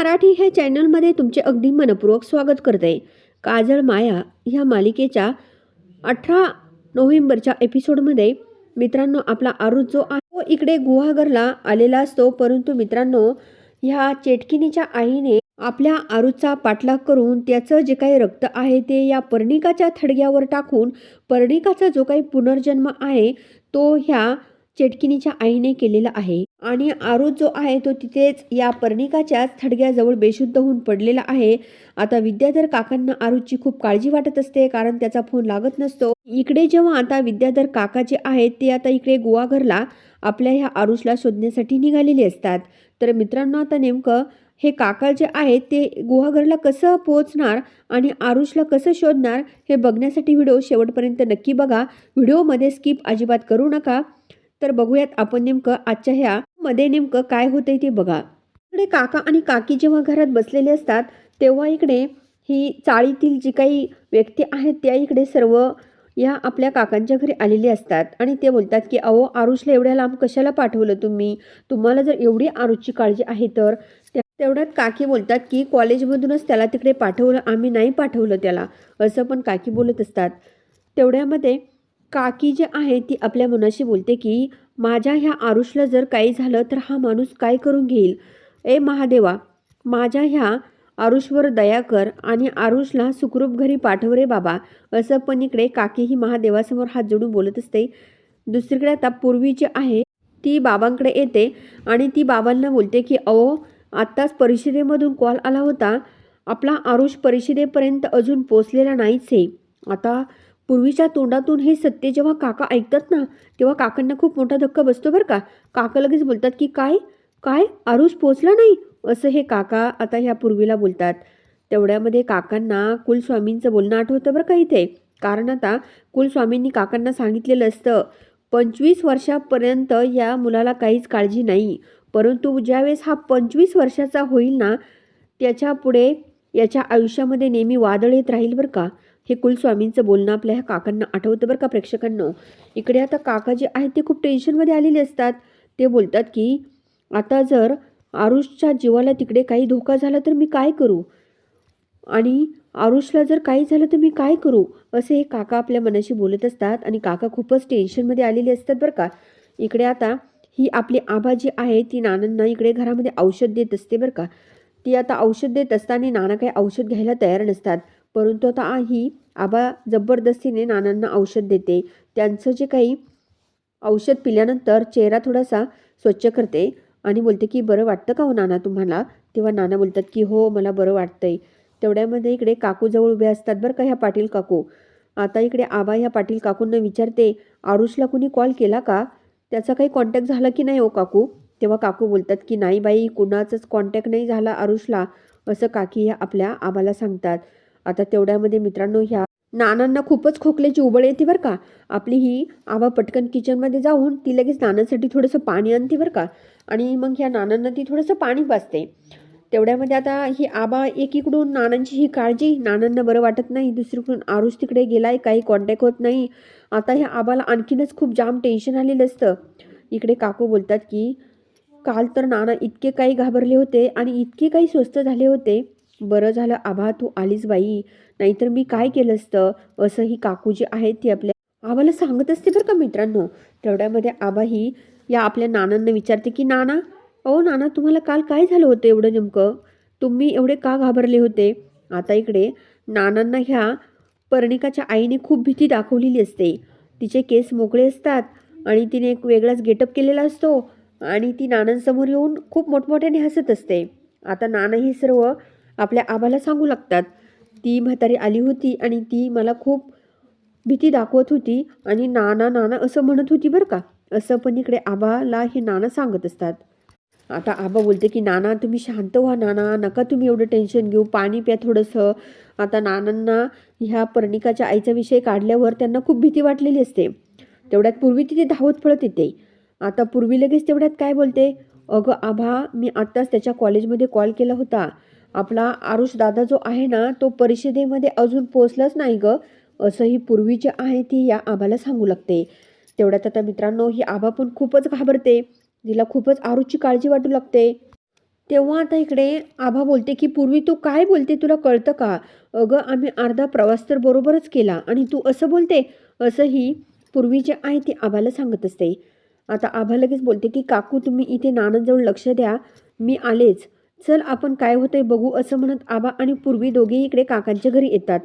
मराठी ह्या चॅनलमध्ये तुमचे अगदी मनपूर्वक स्वागत करते. काजळ माया ह्या मालिकेच्या अठरा नोव्हेंबरच्या एपिसोडमध्ये मित्रांनो आपला आरुज जो आहे तो इकडे गुहागरला आलेला असतो. परंतु मित्रांनो ह्या चेटकिनीच्या आईने आपल्या आरुजचा पाठलाग करून त्याचं जे काही रक्त आहे ते या पर्णिकाच्या थडग्यावर टाकून पर्णिकाचा जो काही पुनर्जन्म आहे तो ह्या चेटकिनीच्या आईने केलेला आहे. आणि आरोज जो आहे तो तिथेच या पर्णिकाच्याच थडग्याजवळ बेशुद्ध होऊन पडलेला आहे. आता विद्याधर काकांना आरुजची खूप काळजी वाटत असते कारण त्याचा फोन लागत नसतो. इकडे जेव्हा आता विद्याधर काका जे आहेत ते आता इकडे गुवाघरला आपल्या ह्या आरुषला शोधण्यासाठी निघालेले असतात. तर मित्रांनो आता नेमकं हे काका जे आहेत ते गुहागरला कसं पोहोचणार आणि आरुषला कसं शोधणार हे बघण्यासाठी व्हिडिओ शेवटपर्यंत नक्की बघा. व्हिडिओमध्ये स्किप अजिबात करू नका. तर बघूयात आपण नेमकं आजच्या ह्या मध्ये नेमकं काय होतंय ते बघा. इकडे काका आणि काकी जेव्हा घरात बसलेले असतात तेव्हा इकडे ही चाळीतील जी काही व्यक्ती आहेत त्या इकडे सर्व या आपल्या काकांच्या घरी आलेले असतात. आणि ते बोलतात की अहो आरुषला एवढ्या लांब कशाला पाठवलं तुम्ही? तुम्हाला जर एवढी आरुषची काळजी आहे तर? त्या- तेवढ्यात काकी बोलतात की कॉलेजमधूनच त्याला तिकडे पाठवलं आम्ही नाही पाठवलं त्याला. असं पण काकी बोलत असतात. तेवढ्यामध्ये काकी जे आहे ती आपल्या मनाशी बोलते की माझ्या ह्या आरुषला जर काही झालं तर हा माणूस काय करून घेईल? ए महादेवा माझ्या ह्या आरुषवर दया कर आणि आरुषला सुखरूप घरी पाठव रे बाबा. असं पण इकडे काकी ही महादेवासमोर हात जोडून बोलत असते. दुसरीकडे आता पूर्वी जी आहे ती बाबांकडे येते आणि ती बाबांना बोलते की अहो आत्ताच परिषदेमधून कॉल आला होता. आपला आरुष परिषदेपर्यंत अजून पोचलेला नाहीच आहे. आता पूर्वीच्या तोंडातून हे सत्य जेव्हा काका ऐकतात ना तेव्हा काकांना खूप मोठा धक्का बसतो बरं का. काका लगेच बोलतात की काय? काय? आरुष पोचला नाही? असं हे काका आता ह्या पूर्वीला बोलतात. तेवढ्यामध्ये काकांना कुलस्वामींचं बोलणं आठवतं बरं का इथे. कारण आता कुलस्वामींनी काकांना सांगितलेलं असतं पंचवीस वर्षापर्यंत या मुलाला काहीच काळजी नाही. परंतु ज्यावेळेस हा पंचवीस वर्षाचा होईल ना त्याच्या पुढे याच्या आयुष्यामध्ये नेहमी वादळ येत राहील बरं का. हे कुलस्वामींचं बोलणं आपल्या ह्या काकांना आठवतं बरं का प्रेक्षकांनो. इकडे आता काका जे आहेत ते खूप टेन्शनमध्ये आलेले असतात. ते बोलतात की आता जर आरुषच्या जीवाला तिकडे काही धोका झाला तर मी काय करू? आणि आरुषला जर काही झालं तर मी काय करू? असे हे काका आपल्या मनाशी बोलत असतात आणि काका खूपच टेन्शनमध्ये आलेले असतात बरं का. इकडे आता ही आपली आभा जी आहे ती नानांना इकडे घरामध्ये औषध देत असते बरं का. ती आता औषध देत असताना नाना काही औषध घ्यायला तयार नसतात. परंतु आता ही आबा जबरदस्तीने नानांना औषध देते. त्यांचं जे काही औषध पिल्यानंतर चेहरा थोडासा स्वच्छ करते आणि बोलते की बरं वाटतं का हो नाना तुम्हाला? तेव्हा नाना बोलतात की हो मला बरं वाटतंय. तेवढ्यामध्ये इकडे काकूजवळ उभे असतात बरं का ह्या पाटील काकू. आता इकडे आबा ह्या पाटील काकूंना विचारते आरुषला कुणी कॉल केला का? त्याचा काही कॉन्टॅक्ट झाला की नाही हो काकू? तेव्हा काकू बोलतात की नाही बाई कुणाचाच कॉन्टॅक्ट नाही झाला आरुषला असं काकी ह्या आपल्या आबाला सांगतात. आता तेवढ्यामध्ये मित्रांनो ह्या नानांना खूपच खोकल्याची उबळ येते बरं का. आपली ही आबा पटकन किचनमध्ये जाऊन ती लगेच नानांसाठी थोडंसं पाणी आणते बरं का. आणि मग ह्या नानांना ती थोडंसं पाणी पाजते तेवढ्यामध्ये आता ही आबा एकीकडून नानांची ही काळजी नानांना बरं वाटत नाही. दुसरीकडून आरुष तिकडे गेलाय काही कॉन्टॅक्ट होत नाही. आता ह्या आबाला आणखीनच खूप जाम टेन्शन आलेलं असतं. इकडे काकू बोलतात की काल तर नाना इतके काही घाबरले होते आणि इतके काही स्वस्त झाले होते. बरं झालं आभा तू आलीस बाई. नाहीतर मी काय केलं असतं? असं ही काकू जी आहेत ती आपल्या आभाला सांगत असते बरं का मित्रांनो. तेवढ्यामध्ये आबा ही या आपल्या नानांना विचारते की नाना अहो नाना तुम्हाला काल काय झालं होतं एवढं नेमकं? तुम्ही एवढे का घाबरले होते? आता इकडे नानांना ह्या पर्णिकाच्या आईने खूप भीती दाखवलेली असते. तिचे केस मोकळे असतात आणि तिने एक वेगळाच गेटअप केलेला असतो आणि ती नानांसमोर येऊन खूप मोठमोठ्याने हसत असते. आता नाना हे सर्व आपल्या आबाला सांगू लागतात. ती म्हातारी आली होती आणि ती मला खूप भीती दाखवत होती आणि नाना नाना असं म्हणत होती बरं का. असं पण इकडे आबाला हे नाना सांगत असतात. आता आबा बोलते की नाना तुम्ही शांत व्हा नाना नका तुम्ही एवढं टेन्शन घेऊ पाणी प्या थोडंसं. आता नानांना ह्या पर्णिकाच्या आईचा विषय काढल्यावर त्यांना खूप भीती वाटलेली असते. तेवढ्यात पूर्वी तिथे धावत पळत येते. आता पूर्वी लगेच तेवढ्यात काय बोलते? अगं आभा मी आत्ताच त्याच्या कॉलेजमध्ये कॉल केला होता. आपला आरुष दादा जो आहे ना तो परिषदेमध्ये अजून पोचलाच नाही गं. असं ही पूर्वी जे आहे ती या आबाला सांगू लागते. तेवढ्यात आता मित्रांनो ही आबा पण खूपच घाबरते. तिला खूपच आरुषची काळजी वाटू लागते. तेव्हा आता इकडे आभा बोलते की पूर्वी तू काय बोलते? तुला कळतं का? अगं आम्ही अर्धा प्रवास तर बरोबरच केला. आणि तू असं बोलते? असं ही पूर्वी जे आहे ती आभाला सांगत असते. आता आभा लगेच बोलते की काकू तुम्ही इथे नानांजवळ लक्ष द्या. मी आलेच. चल आपण काय होतंय बघू असं म्हणत आबा आणि पूर्वी दोघेही इकडे काकांच्या घरी येतात.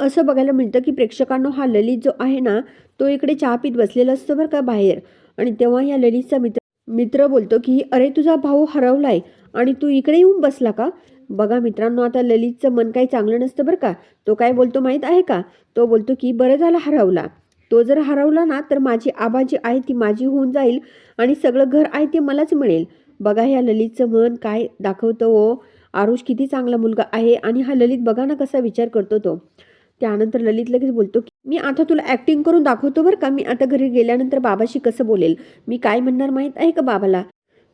असं बघायला मिळतं की प्रेक्षकांनो हा ललित जो आहे ना तो इकडे चहा पीत बसलेला असतो बरं का बाहेर. आणि तेव्हा या ललितचा मित्र मित्र बोलतो की अरे तुझा भाऊ हरवलाय आणि तू इकडे येऊन बसला का? बघा मित्रांनो आता ललितचं मन काही चांगलं नसतं बरं का. तो काय बोलतो माहीत आहे का? तो बोलतो की बरं झाला हरवला. तो जर हरवला ना तर माझी आबा जी आहे ती माझी होऊन जाईल आणि सगळं घर आहे ते मलाच मिळेल. बघा ह्या ललितचं मन काय दाखवतं ओ आरुष किती चांगला मुलगा आहे आणि हा ललित बघा ना कसा विचार करतो तो. त्यानंतर ललित लगेच बोलतो की मी आता तुला ॲक्टिंग करून दाखवतो बरं का? मी आता घरी गेल्यानंतर बाबाशी कसं बोलेल? मी काय म्हणणार माहीत आहे का बाबाला?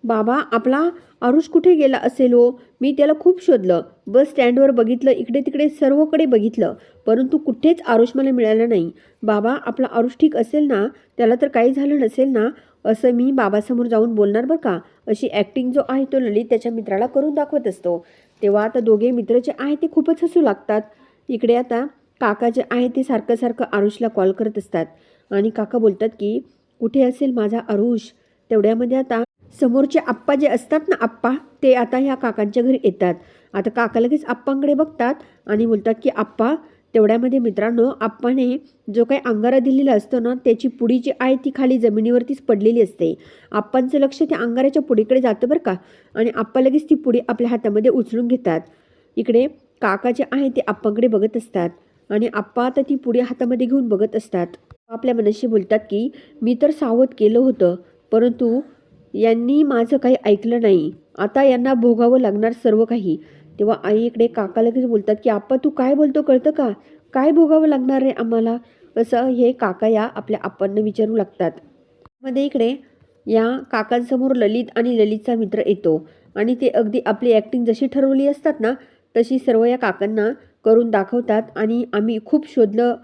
बाबा आपला आरुष कुठे गेला असेल हो? मी त्याला खूप शोधलं. बस स्टँडवर बघितलं इकडे तिकडे सर्वकडे बघितलं. परंतु कुठेच आरुष मला मिळाला नाही. बाबा आपला आरुष ठीक असेल ना? त्याला तर काही झालं नसेल ना? असं मी बाबासमोर जाऊन बोलणार बरं का? अशी ॲक्टिंग जो आहे तो ललित त्याच्या मित्राला करून दाखवत असतो. तेव्हा आता दोघे मित्र जे आहे ते खूपच हसू लागतात. इकडे आता काका जे आहे ते सारखं सारखं आरुषला कॉल करत असतात. आणि काका बोलतात की कुठे असेल माझा आरुष? तेवढ्यामध्ये आता समोरचे आप्पा जे असतात ना आप्पा ते आता ह्या काकांच्या घरी येतात. आता काका लगेच आप्पांकडे बघतात आणि बोलतात की आप्पा तेवढ्यामध्ये मित्रांनो आप्पाने जो काही अंगारा दिलेला असतो ना त्याची पुडी जी आहे ती खाली जमिनीवरतीच पडलेली असते. आप्पांचं लक्ष त्या अंगाराच्या पुडीकडे जातं बरं का आणि आप्पा लगेच ती पुडी आपल्या हातामध्ये उचलून घेतात. इकडे काका जे आहे ते आप्पांकडे बघत असतात आणि आप्पा आता ती पुढे हातामध्ये घेऊन बघत असतात. आपल्या मनाशी बोलतात की मी तर सावध केलं होतं परंतु यांनी माझं काही ऐकलं नाही. आता यांना भोगावं लागणार सर्व काही. तेव्हा आई इकडे काका लगेच बोलतात की आप्पा तू काय बोलतो? कळतं का? काय भोगावं लागणार आहे आम्हाला? असं हे काका या आपल्या आप्पांना विचारू लागतात. मध्ये इकडे या काकांसमोर ललित आणि ललितचा मित्र येतो आणि ते अगदी आपली ॲक्टिंग जशी ठरवली असतात ना तशी सर्व या काकांना करून दाखवतात आणि आम्ही खूप शोधलं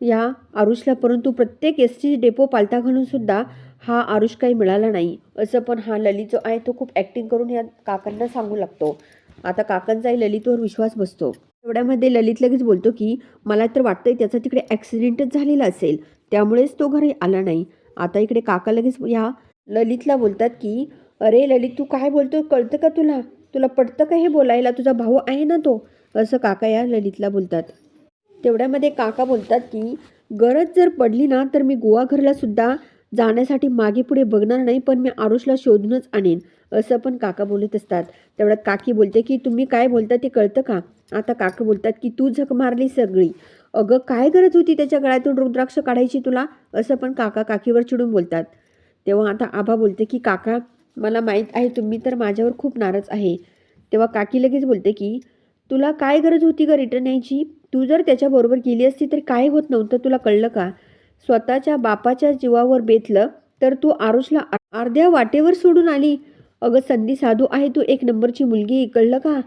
या आरुषला परंतु प्रत्येक एस टी डेपो पालथा घालून सुद्धा हा आरुष काही मिळाला नाही. असं पण हा ललित जो आहे तो खूप ॲक्टिंग करून या काकांना सांगू लागतो. आता काकांचाही ललितवर विश्वास बसतो. तेवढ्यामध्ये ललित लगेच बोलतो की मला तर वाटतंय त्याचा तिकडे ॲक्सिडेंटच झालेला असेल. त्यामुळेच तो घरी आला नाही. आता इकडे काका लगेच या ललितला बोलतात की अरे ललित तू काय बोलतो? कळतं का तुला? तुला पटतं का हे बोलायला? तुझा भाऊ आहे ना तो? असं काका या ललितला बोलतात. तेवढ्यामध्ये काका बोलतात की गरज जर पडली ना तर मी गोवाघरला सुद्धा जाण्यासाठी मागे पुढे बघणार नाही पण मी आरुषला शोधूनच आणेन. असं पण काका बोलत असतात. तेवढ्यात काकी बोलते की तुम्ही काय बोलता ते कळतं का? आता काका बोलतात की तू झक मारली सगळी. अगं काय गरज होती त्याच्या गळ्यातून रुद्राक्ष काढायची तुला? असं पण काका काकीवर चिडून बोलतात. तेव्हा आता आबा बोलते की काका मला माहीत आहे तुम्ही तर माझ्यावर खूप नाराज आहे. तेव्हा काकी लगेच बोलते की तुला काय गरज होती ग रिटर्न यायची? तू जर त्याच्याबरोबर गेली असती तर काय होत नव्हतं तुला कळलं का? स्वतःच्या बापाच्या जीवावर बेतलं तर तू आरुषला अर्ध्या वाटेवर सोडून आली. अगं संधी साधू आहे तू एक नंबरची मुलगी कळलं का?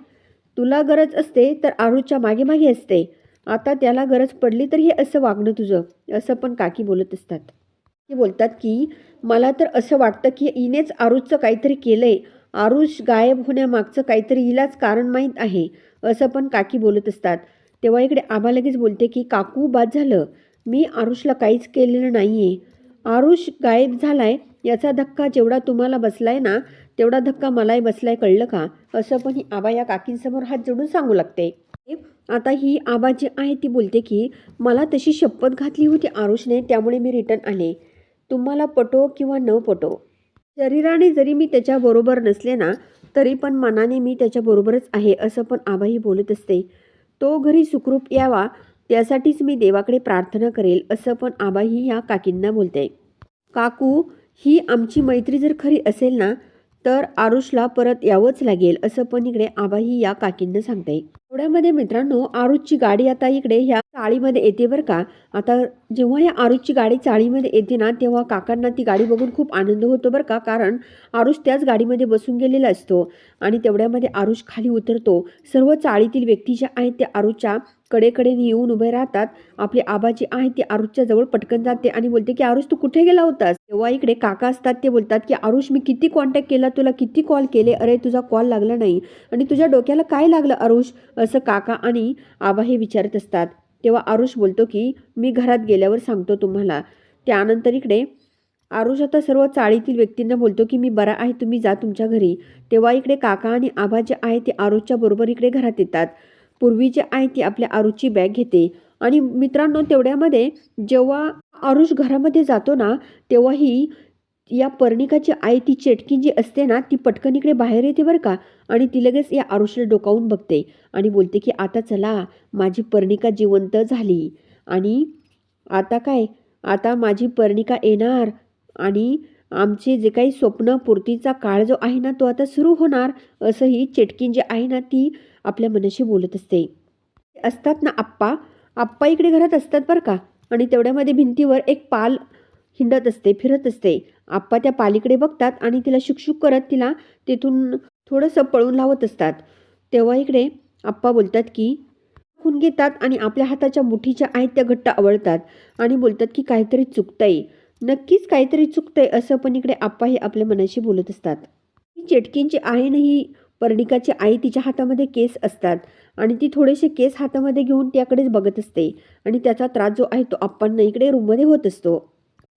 तुला गरज असते तर आरुषच्या मागे मागे असते. आता त्याला गरज पडली तर हे असं वागणं तुझं. असं पण काकी बोलत असतात. ते बोलतात की मला तर असं वाटतं की इनेच आरुषचं काहीतरी केलं आहे आरुष गायब होण्यामागचं काहीतरी हिलाच कारण माहीत आहे. असं पण काकी बोलत असतात. तेव्हा इकडे आबा लगेच बोलते की काकू बाद झालं. मी आरुषला काहीच केलेलं नाही आहे आरुष गायब झालाय याचा धक्का जेवढा तुम्हाला बसलाय ना तेवढा धक्का मलाही बसलाय कळलं का? असं पण ही आबा या काकींसमोर हात जोडून सांगू लागते. आता ही आबा जी आहे ती बोलते की मला तशी शपथ घातली होती आरुषने त्यामुळे मी रिटर्न आले. तुम्हाला पटो किंवा न पटो. शरीराने जरी मी त्याच्याबरोबर नसले ना तरी पण मनाने मी त्याच्याबरोबरच आहे असं पण आबाही बोलत असते. तो घरी सुखरूप यावा त्यासाठीच मी देवाकडे प्रार्थना करेल असं पण आबाही या काकींना बोलते. काकू ही आमची मैत्री जर खरी असेल ना तर आरुषला परत यावंच लागेल असं पण इकडे आबाही या काकींना सांगते. पुण्यामध्ये मित्रांनो आरुजची गाडी आता इकडे ह्या चाळीमध्ये येते बरं का. आता जेव्हा या आरुजची गाडी चाळीमध्ये येते ना तेव्हा काकांना ती गाडी बघून खूप आनंद होतो बरं का कारण आरुष त्याच गाडीमध्ये बसून गेलेला असतो आणि तेवढ्यामध्ये आरुष खाली उतरतो. सर्व चाळीतील व्यक्ती ज्या आहेत त्या आरुषच्या कडेकडे येऊन उभे राहतात. आपले आबाजी आहे ती ते आरुषच्या जवळ पटकन जाते आणि बोलते की आरुष तू कुठे गेला होतास? तेव्हा इकडे काका असतात ते बोलतात की आरुष मी किती कॉन्टॅक्ट केला? तुला किती कॉल केले? अरे तुझा कॉल लागला नाही. आणि तुझ्या डोक्याला काय लागलं आरुष? असं काका आणि आबा हे विचारत असतात. तेव्हा आरुष बोलतो की मी घरात गेल्यावर सांगतो तुम्हाला. त्यानंतर इकडे आरुष आता सर्व चाळीतील व्यक्तींना बोलतो की मी बरा आहे तुम्ही जा तुमच्या घरी. तेव्हा इकडे काका आणि आबा जे आहे ते आरुषच्या बरोबर इकडे घरात येतात. पूर्वी जे आहे ती आपल्या आरुषची बॅग घेते. आणि मित्रांनो तेवढ्यामध्ये जेव्हा आरुष घरामध्ये जातो ना तेव्हा ही या पर्णिकाची आई ती चेटकी जी असते ना ती पटकन इकडे बाहेर येते बरं का. आणि ती लगेच या आरुषीला डोकावून बघते आणि बोलते की आता चला माझी पर्णिका जिवंत झाली. आणि आता काय? आता माझी पर्णिका येणार. आणि आमचे जे काही स्वप्न पूर्तीचा काळ जो आहे ना तो आता सुरू होणार असं ही चेटकीन जी आहे ना ती आपल्या मनाशी बोलत असते. असतात ना आप्पा. आप्पा इकडे घरात असतात बरं का. आणि तेवढ्यामध्ये भिंतीवर एक पाल हिंडत असते फिरत असते. आप्पा त्या पालीकडे बघतात आणि तिला शुकशुक करत तिला तिथून थोडंसं पळून लावत असतात. तेव्हा इकडे आप्पा बोलतात की खून घेतात आणि आपल्या हाताच्या मुठीच्या आहेत त्या घट्ट आवळतात आणि बोलतात की काहीतरी चुकतंय. नक्कीच काहीतरी चुकतंय असं पण इकडे आप्पा हे आपल्या मनाशी बोलत असतात. चेटकींची आहे ना ही पर्णिकाची आई तिच्या हातामध्ये केस असतात आणि ती थोडेसे केस हातामध्ये घेऊन त्याकडेच बघत असते आणि त्याचा त्रास जो आहे तो आप्पांना इकडे रूममध्ये होत असतो.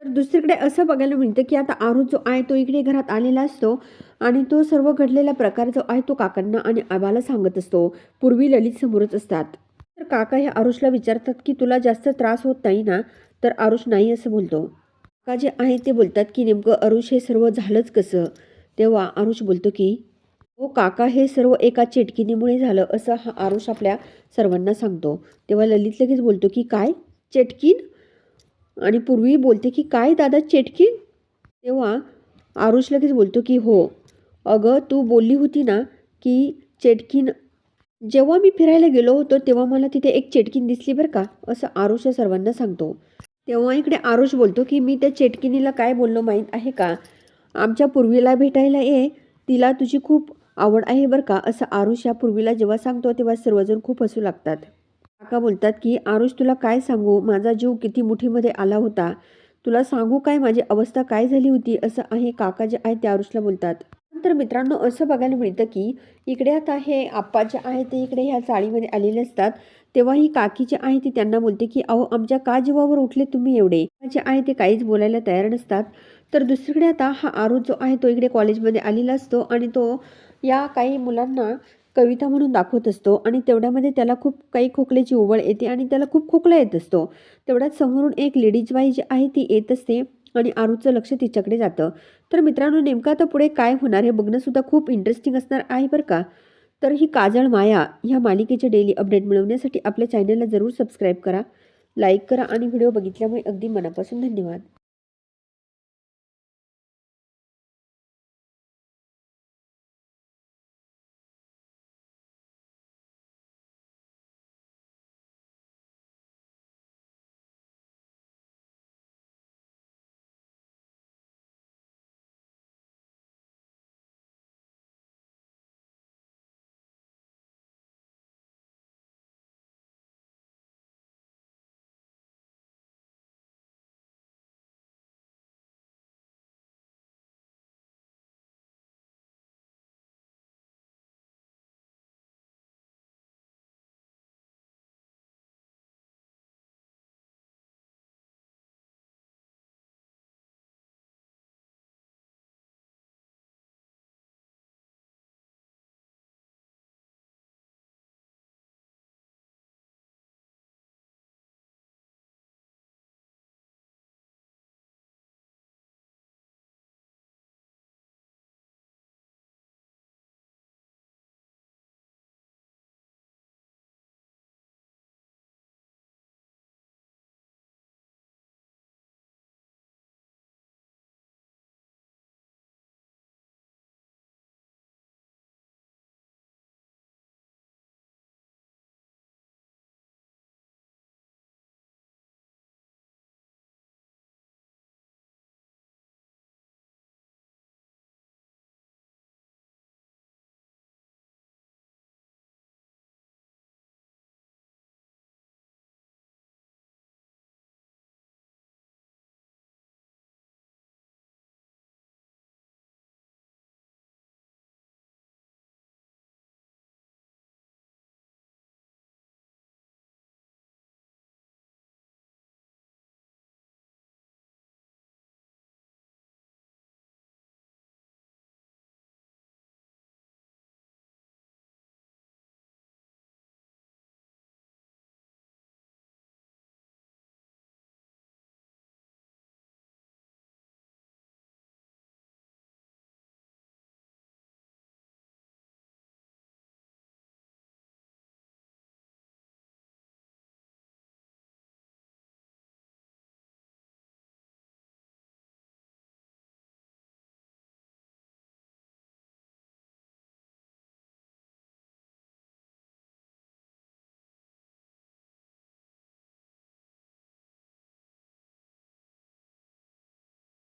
तर दुसरीकडे असं बघायला मिळतं की आता आरू जो आहे तो इकडे घरात आलेला असतो आणि तो सर्व घडलेला प्रकार जो आहे तो काकांना आणि आबाला सांगत असतो. पूर्वी ललित समोरच असतात. तर काका हे आरुषला विचारतात की तुला जास्त त्रास होत नाही ना? तर आरुष नाही असं बोलतो. काका जे आहे ते बोलतात की नेमकं आरुष हे सर्व झालंच कसं? तेव्हा आरुष बोलतो की हो काका हे सर्व एका चेटकिनीमुळे झालं असं हा आरुष आपल्या सर्वांना सांगतो. तेव्हा ललित लगेच बोलतो की काय? चेटकीन? आणि पूर्वी बोलते की काय दादा चेटकीन तेव्हा आरुष लगेच बोलतो की हो अगं तू बोलली होती ना की चेटकीन जेव्हा मी फिरायला गेलो होतो तेव्हा मला तिथे एक चेटकीन दिसली बरं का असं आरुष सर्वांना सांगतो. तेव्हा इकडे आरुष बोलतो की मी त्या चेटकिनीला काय बोललो माहीत आहे का? आमच्या पूर्वीला भेटायला ये तिला तुझी खूप आवड आहे बरं का असं आरुष या पूर्वीला जेव्हा सांगतो तेव्हा सर्वजण खूप हसू लागतात. काका बोलतात की आरुष तुला काय सांगू? माझा जीव किती मुठीमध्ये आला होता. तुला सांगू काय? माझी अवस्था काय झाली होती? असं आहे काका जे आहे ते आरुषला बोलतात. नंतर मित्रांनो असं बघायला मिळतं की इकडे आता हे आप्पा जे आहे ते इकडे ह्या चाळीमध्ये आलेले असतात. तेव्हा ही काकी जे आहे ती त्यांना बोलते की अहो आमच्या का जीवावर उठले तुम्ही एवढे? जे आहे ते काहीच बोलायला तयार नसतात. तर दुसरीकडे आता हा आरू जो आहे तो इकडे कॉलेजमध्ये आलेला असतो आणि तो या काही मुलांना कविता म्हणून दाखवत असतो आणि तेवढ्यामध्ये त्याला खूप काही खोकल्याची ओवळ येते आणि त्याला खूप खोकला येत असतो. तेवढ्यात समोरून एक लेडीज बाई जी आहे ती येत असते आणि आरूचं लक्ष तिच्याकडे जातं. तर मित्रांनो नेमकं आता पुढे काय होणार हे बघणंसुद्धा खूप इंटरेस्टिंग असणार आहे बरं का? तर ही काजळ माया ह्या मालिकेचे डेली अपडेट मिळवण्यासाठी आपल्या चॅनलला जरूर सबस्क्राईब करा लाईक करा आणि व्हिडिओ बघितल्यामुळे अगदी मनापासून धन्यवाद.